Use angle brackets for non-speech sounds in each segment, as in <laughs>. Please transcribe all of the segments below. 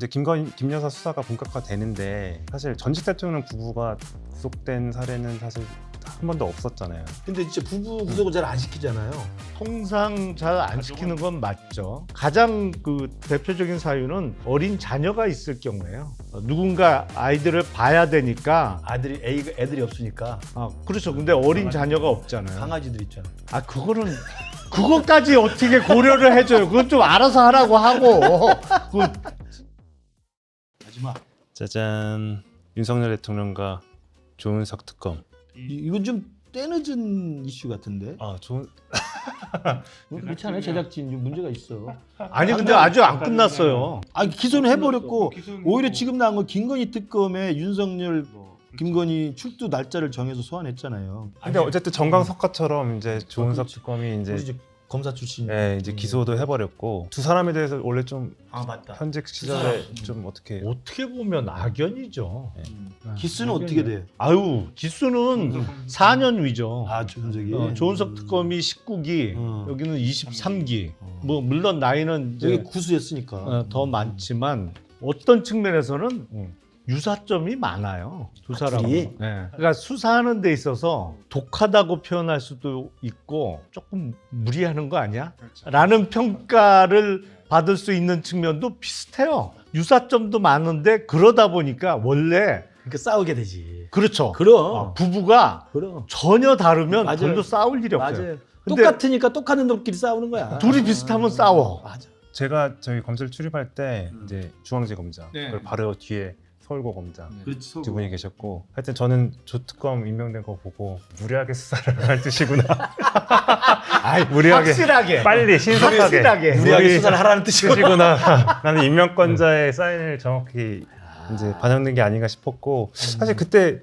이제 김건 김 여사 수사가 본격화되는데 사실 전직 대통령 부부가 구속된 사례는 사실 한 번도 없었잖아요. 근데 진짜 부부 구속을 잘 안 시키잖아요. 통상 잘 안 시키는 건 맞죠. 가장 그 대표적인 사유는 어린 자녀가 있을 경우에요. 어, 누군가 아이들을 봐야 되니까 아들이 애가 애들이 없으니까 아 그렇죠. 근데 어린 자녀가 없잖아요. 강아지들 있잖아. 아 그거는 그것까지 어떻게 고려를 해줘요. 그건 좀 알아서 하라고 하고 그. 짜잔 윤석열 대통령과 조은석 특검. 이- 이건 좀 때늦은 이슈 같은데. 아 좋은 <laughs> 그렇지 않아요? 제작진 문제가 있어. 아니 근데 아직 안 끝났어요. 아 기소는 해버렸고 오히려 지금 나온 건 김건희 특검에 윤석열, 김건희 출두 날짜를 정해서 소환했잖아요. 근데 어쨌든 정강석화처럼 이제 조은석 특검이 이제 우리 이제 검사 출신. 예, 이제 기소도 해버렸고 두 사람에 대해서 원래 좀 아 맞다. 현직 시절에 사람. 좀 어떻게 어떻게 보면 악연이죠. 기수는 어떻게 돼? 아유 기수는 4년 위죠. 아 조은석이. 어, 조은석 특검이 19기, 음. 여기는 23기. 어. 뭐 물론 나이는 이제 여기 구수했으니까. 어, 더 많지만 어떤 측면에서는 유사점이 많아요 두 아, 사람. 둘이? 네. 그러니까 수사하는 데 있어서 독하다고 표현할 수도 있고 조금 무리하는 거 아니야? 라는 평가를 받을 수 있는 측면도 비슷해요. 유사점도 많은데 그러다 보니까 원래 그러니까 싸우게 되지. 그렇죠. 그럼. 어, 부부가 그럼. 전혀 다르면 맞아요. 별로 싸울 일이 없어요. 맞아요. 근데 똑같으니까 똑같은 놈끼리 싸우는 거야. 둘이 비슷하면 싸워. 맞아. 제가 저희 검찰 출입할 때 음. 이제 중앙지 검장 네. 그리고 바로 뒤에 서울고 검장 그렇지. 두 분이 계셨고 하여튼 저는 조특검 임명된 거 보고 무리하게 수사를 할 뜻이구나 <laughs> 아이, 무리하게 확실하게 빨리 신속하게 확실하게. 무리하게 무리- 수사를 하라는 뜻이고. 뜻이구나 나는 임명권자의 사인을 정확히 이제 반영된 게 아닌가 싶었고 사실 그때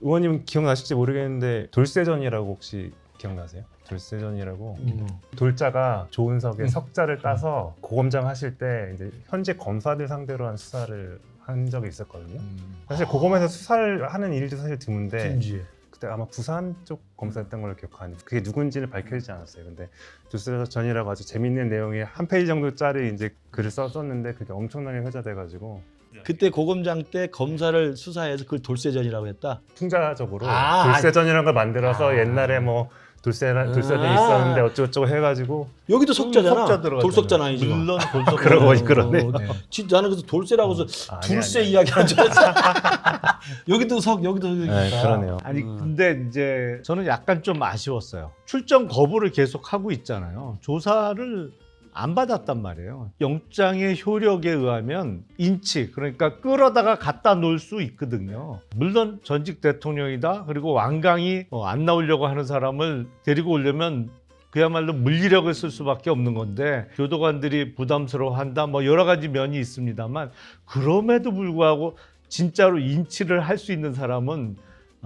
의원님 기억나실지 모르겠는데 돌세전이라고 혹시 기억나세요? 돌세전이라고 음. 돌자가 조은석의 음. 석자를 따서 고검장 하실 때 이제 현재 검사들 상대로 한 수사를 한 적이 있었거든요. 사실 고검에서 수사를 하는 일도 사실 드문데 진지. 그때 아마 부산 쪽 검사였던 걸로 기억하는데 그게 누군지는 밝혀지지 않았어요. 근데 돌세전이라고 아주 재밌는 내용의 한 페이지 정도 짜리 이제 글을 썼었는데 그게 엄청나게 회자돼가지고 그때 고검장 때 검사를 수사해서 그걸 돌세전이라고 했다. 풍자적으로 아, 돌세전이라는 걸 만들어서 아. 옛날에 뭐 돌세 돌세전이 아. 있었는데 어쩌고저쩌고 해가지고 여기도 석자잖아. 석자 들어갔잖아요. 돌석자 아니지. 물론 돌석. 그러고 보니 그러네. 어, 진- 나는 그래서 돌세라고 해서 아니, 둘세 아니, 아니. 이야기하는 줄 알았어. <laughs> 여기도 석, 여기도 석이니까. 네, 그러네요. 아니 음. 근데 이제 저는 약간 좀 아쉬웠어요. 출정 거부를 계속 하고 있잖아요. 조사를 안 받았단 말이에요. 영장의 효력에 의하면 인치 그러니까 끌어다가 갖다 놓을 수 있거든요. 물론 전직 대통령이다 그리고 완강히 어, 안 나오려고 하는 사람을 데리고 오려면 그야말로 물리력을 쓸 수밖에 없는 건데 교도관들이 부담스러워한다 뭐 여러 가지 면이 있습니다만 그럼에도 불구하고 진짜로 인치를 할 수 있는 사람은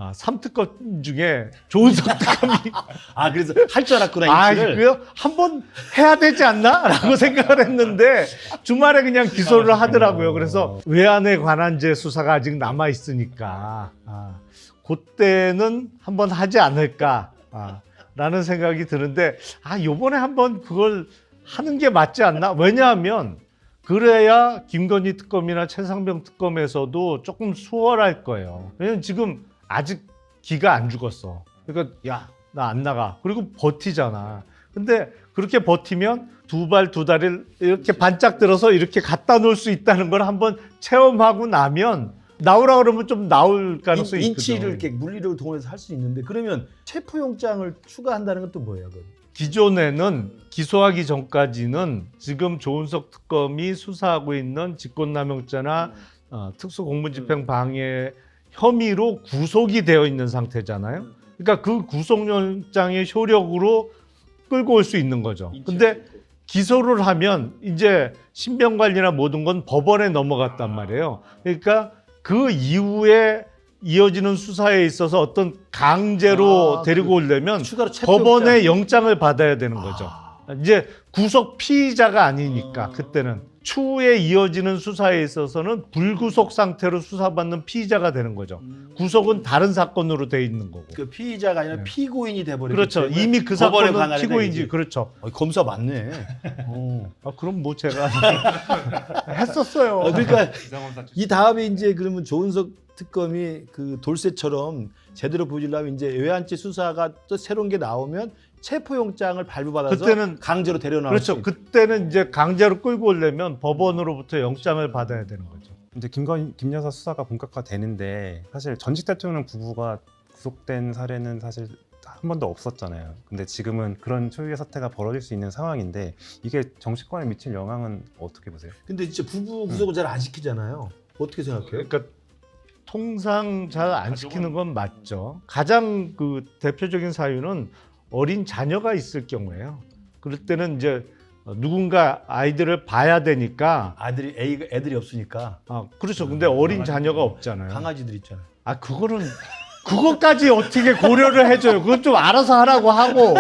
아, 3특검 중에 조은석 특검이 <laughs> 아, 그래서 할 줄 알았구나, 아, 인치를. 이거요? 한번 해야 되지 않나? 라고 <laughs> 생각을 했는데 주말에 그냥 기소를 하더라고요. 그래서 외환에 관한 제 수사가 아직 남아 있으니까 아, 그때는 한번 하지 않을까 아, 라는 생각이 드는데 아, 요번에 한번 그걸 하는 게 맞지 않나? 왜냐하면 그래야 김건희 특검이나 최상병 특검에서도 조금 수월할 거예요. 왜냐면 지금 아직 기가 안 죽었어. 그러니까 야, 나 안 나가. 그리고 버티잖아. 근데 그렇게 버티면 두 발 두 다리를 이렇게 반짝 들어서 이렇게 갖다 놓을 수 있다는 걸 한번 체험하고 나면 나오라 그러면 좀 나올 가능성이 인, 있거든. 인치를 이렇게 물리력을 동원해서 할 수 있는데 그러면 체포영장을 추가한다는 건 또 뭐예요, 그건? 기존에는 기소하기 전까지는 지금 조은석 특검이 수사하고 있는 직권남용죄나 어, 특수공무집행 방해 혐의로 구속이 되어 있는 상태잖아요. 그러니까 그 구속영장의 효력으로 끌고 올 수 있는 거죠. 근데 기소를 하면 이제 신병관리나 모든 건 법원에 넘어갔단 말이에요. 그러니까 그 이후에 이어지는 수사에 있어서 어떤 강제로 아, 데리고 오려면 추가로 체포영장. 법원의 영장을 받아야 되는 거죠. 아, 이제 구속 피의자가 아니니까 아. 그때는 추후에 이어지는 수사에 있어서는 불구속 상태로 수사받는 피의자가 되는 거죠. 구속은 다른 사건으로 돼 있는 거고. 그 피의자가 아니라 네. 피고인이 돼버리기 그렇죠. 이미 그 사건은 피고인지. 그렇죠. 어, 검사 맞네. <laughs> 어. 아, 그럼 뭐 제가 <laughs> 했었어요. 어, 그러니까 <laughs> 이 다음에 이제 그러면 조은석 특검이 그 돌쇠처럼 제대로 보여주려면 이제 외환죄 수사가 또 새로운 게 나오면 체포영장을 발부받아서 그때는- 강제로 데려나올 그렇죠. 그때는 이제 강제로 끌고 오려면 법원으로부터 영장을 받아야 되는 거죠. 이제 김건 김 여사 수사가 본격화되는데 사실 전직 대통령 부부가 구속된 사례는 사실 한 번도 없었잖아요. 근데 지금은 그런 초유의 사태가 벌어질 수 있는 상황인데 이게 정치권에 미칠 영향은 어떻게 보세요? 근데 진짜 부부 구속을 잘 안 시키잖아요. 어떻게 생각해요? 그러니까 통상 잘 안 시키는 건 맞죠. 가장 그 대표적인 사유는 어린 자녀가 있을 경우에요. 그럴 때는 이제 누군가 아이들을 봐야 되니까 아들이 애가 애들이 없으니까 아 그렇죠. 근데 어린 자녀가 없잖아요. 강아지들 있잖아요. 아 그거는 그것까지 어떻게 고려를 해줘요? 그건 좀 알아서 하라고 하고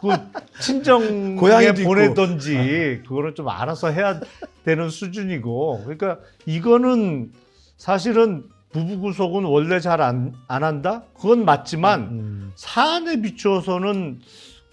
그 친정에 고양이도 있고. 보내던지 그거는 좀 알아서 해야 되는 수준이고 그러니까 이거는 사실은 부부 구속은 원래 잘안 안 한다? 그건 맞지만 음. 사안에 비추어서는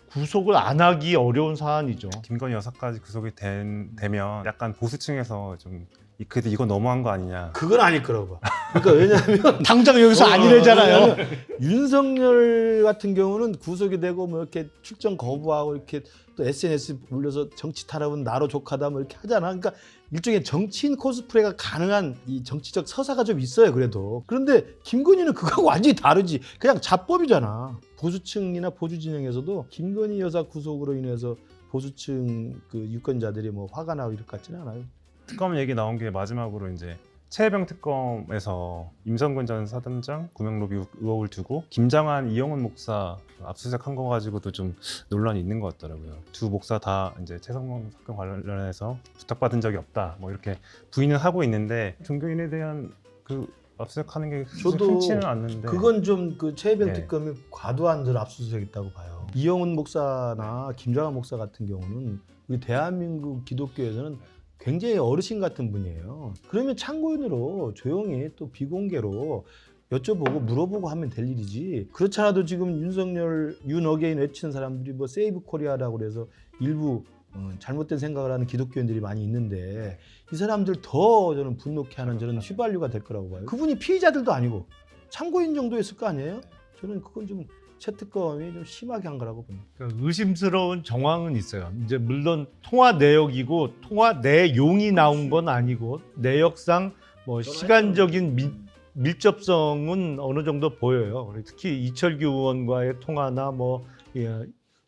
구속을 안 하기 어려운 사안이죠. 김건희 여사까지 구속이 된, 되면 약간 보수층에서 좀 이- 그래도 이거 너무한 거 아니냐. 그건 아닐 거라고 봐. 그러니까 왜냐하면 <laughs> 당장 여기서 어, 아니래잖아요. 윤석열 같은 경우는 구속이 되고 뭐 이렇게 출정 거부하고 이렇게 또 SNS 올려서 정치 탄압은 나로 족하다 뭐 이렇게 하잖아. 그러니까 일종의 정치인 코스프레가 가능한 이 정치적 서사가 좀 있어요. 그래도 그런데 김건희는 그거하고 완전히 다르지. 그냥 자법이잖아. 보수층이나 보수 진영에서도 김건희 여사 구속으로 인해서 보수층 그 유권자들이 뭐 화가 나고 이럴 것 같지는 않아요. 특검 얘기 나온 게 마지막으로 이제 최혜병 특검에서 임성근 전 사단장 구명 로비 의혹을 두고 김장한 이영훈 목사 압수수색한 거 가지고도 좀 논란이 있는 것 같더라고요. 두 목사 다 이제 최성범 사건 관련해서 부탁받은 적이 없다. 뭐 이렇게 부인은 하고 있는데 종교인에 대한 그 압수수색하는 게 저도 흔치는 않는데 그건 좀 그 최혜병 네. 특검이 과도한 저 압수수색했다고 봐요. 이영훈 목사나 김장한 목사 같은 경우는 우리 대한민국 기독교에서는 굉장히 어르신 같은 분이에요. 그러면 참고인으로 조용히 또 비공개로 여쭤보고 물어보고 하면 될 일이지. 그렇지 않아도 지금 윤석열 윤어게인 외치는 사람들이 뭐 세이브 코리아라고 그래서 일부 어, 잘못된 생각을 하는 기독교인들이 많이 있는데 이 사람들 더 저는 분노케 하는 저는 휘발유가 될 거라고 봐요. 그분이 피의자들도 아니고 참고인 정도였을 거 아니에요? 저는 그건 좀 최특검이 좀 심하게 한 거라고 봅니다. 그러니까 의심스러운 정황은 있어요. 이제 물론 통화 내역이고 통화 내용이 나온 건 아니고 내역상 뭐 시간적인 밀, 밀접성은 어느 정도 보여요. 특히 이철규 의원과의 통화나 뭐 예,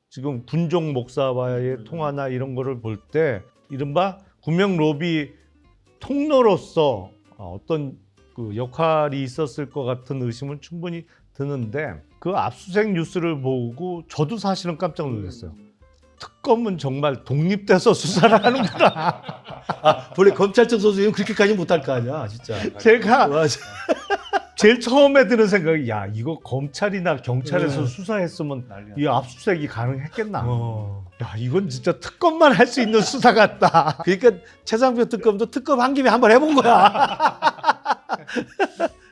지금 군종 목사와의 통화나 이런 거를 볼 때 이른바 구명 로비 통로로서 어떤 그 역할이 있었을 것 같은 의심은 충분히 드는데 그 압수수색 뉴스를 보고 저도 사실은 깜짝 놀랐어요. 특검은 정말 독립돼서 수사를 하는구나. 아, 원래 검찰청 소수는 그렇게까지 못할 거 아니야, 진짜. 제가 맞아. 제일 처음에 드는 생각이 야 이거 검찰이나 경찰에서 네. 수사했으면 이 압수수색이 가능했겠나. 어. 야 이건 진짜 특검만 할 수 있는 수사 같다. 그러니까 최상표 특검도 특검 한 김에 한번 해본 거야. <laughs>